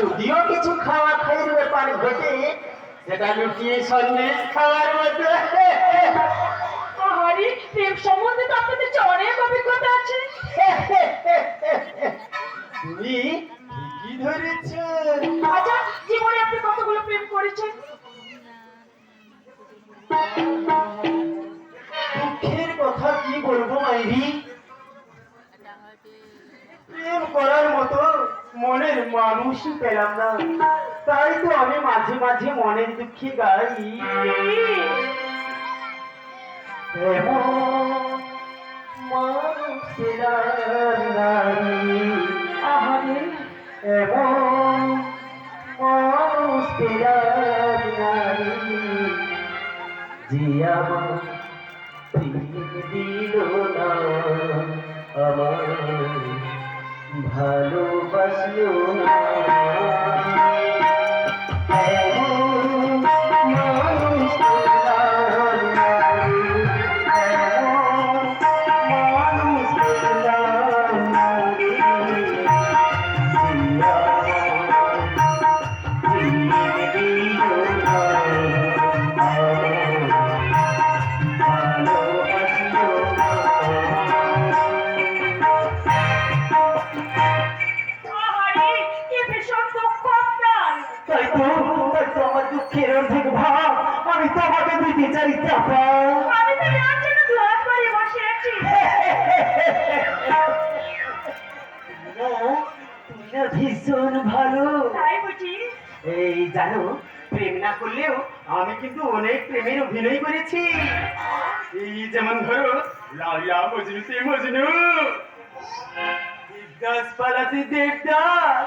যদিও কিছু খাওয়া খাইয়ের ব্যাপার ঘটে। সেটা লুকিয়ে সন্দেশ খাওয়ার মতো আহারে প্রেম সম্বন্ধে তো আপনাদের অনেক অভিজ্ঞতা আছে। তুমি ঠিকই ধরেছ। আচ্ছা জীবনে আপনি কতগুলো প্রেম করেছেন? দুঃখের কথা কি বলব মাইরি? প্রেম করার মতো মনের মানুষই পেলাম না। তাই তো আমি মাঝে মাঝে মনের দুঃখে গাই। আহারে, এমন মানুষ পেলাম যে আমার দিল না আমার। ভালোবাসলো না তোমাকে দিতে চাই চাপা আমি তো যার জন্য দুয়ার করে বসে আছি তুমি না ভীষণ ভালো এই জানো, প্রেম না করলেও আমি কিন্তু অনেক প্রেমের অভিনয় করেছি এই যেমন ধরো মজনুতে মজনু দেবদাস পালাতে দেবদাস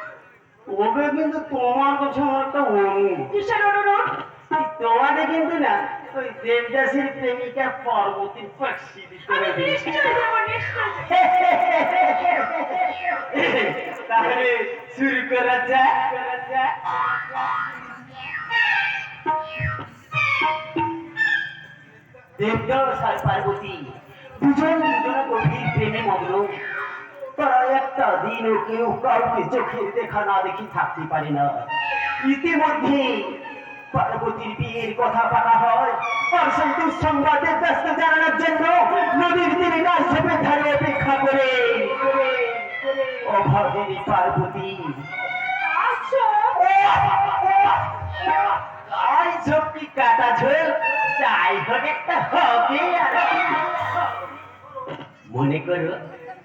ওকে কিন্তু তোমার কাছে আমার একটা অনুরোধ কিসের অনুরোধ তোমাকে কিন্তু না ওই দেবদাসের প্রেমিকা পর্বতীর পাখি তাহলে শুরু করা করা দেবদাস আর পার্বতী দুজন দুজনে গভীর প্রেমে মগ্ন। তারা একটা দিনও কেউ কাউকে চোখের দেখা না দেখি থাকতে পারে না। ইতিমধ্যে পার্বতীর বিয়ের কথা পাকা হয়। আর ব্যস্ত জানানোর জন্য নদীর ধারে অপেক্ষা করে। পার্বতী। আই কাটা ঝোল হোক একটা হবে আর মনে করো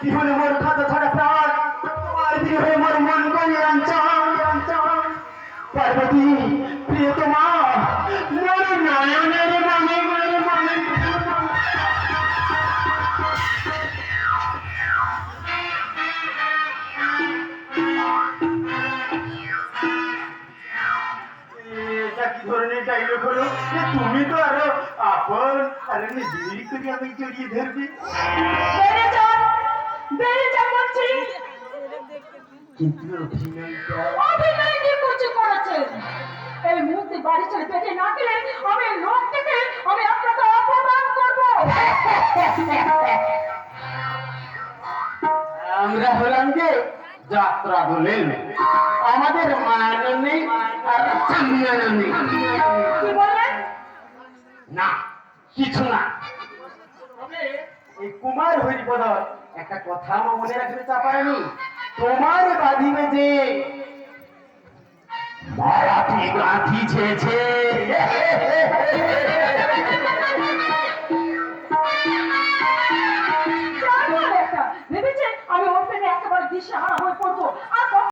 তোমার বিহনে মোর খাতা ছড়া প্রাণ, তোমার বিহনে মোর মন গলি অঞ্চল। পার্বতী প্রিয়তমা মোর নয়নের মনে মনে কি তুমি তো আরও আপন নিজেই করে আমি জড়িয়ে ধরবি? কিন্তু অভিনয় কি কুচি করেছেন এই মুহূর্তে বাড়ি ছেড়ে পেটে না গেলে আমি লোক আমি আপনাকে অপমান করব। আমরা হলাম যে যাত্রা বলেন আমাদের মায়ানো নেই আর সম্মানও নেই কি বললেন? না কিছু না। এই কুমার হরিপদ একটা কথা আমার মনে রাখতে চাপায়নি। তোমার বাঁধিবে যে মারাঠি গাঁথি ছেছে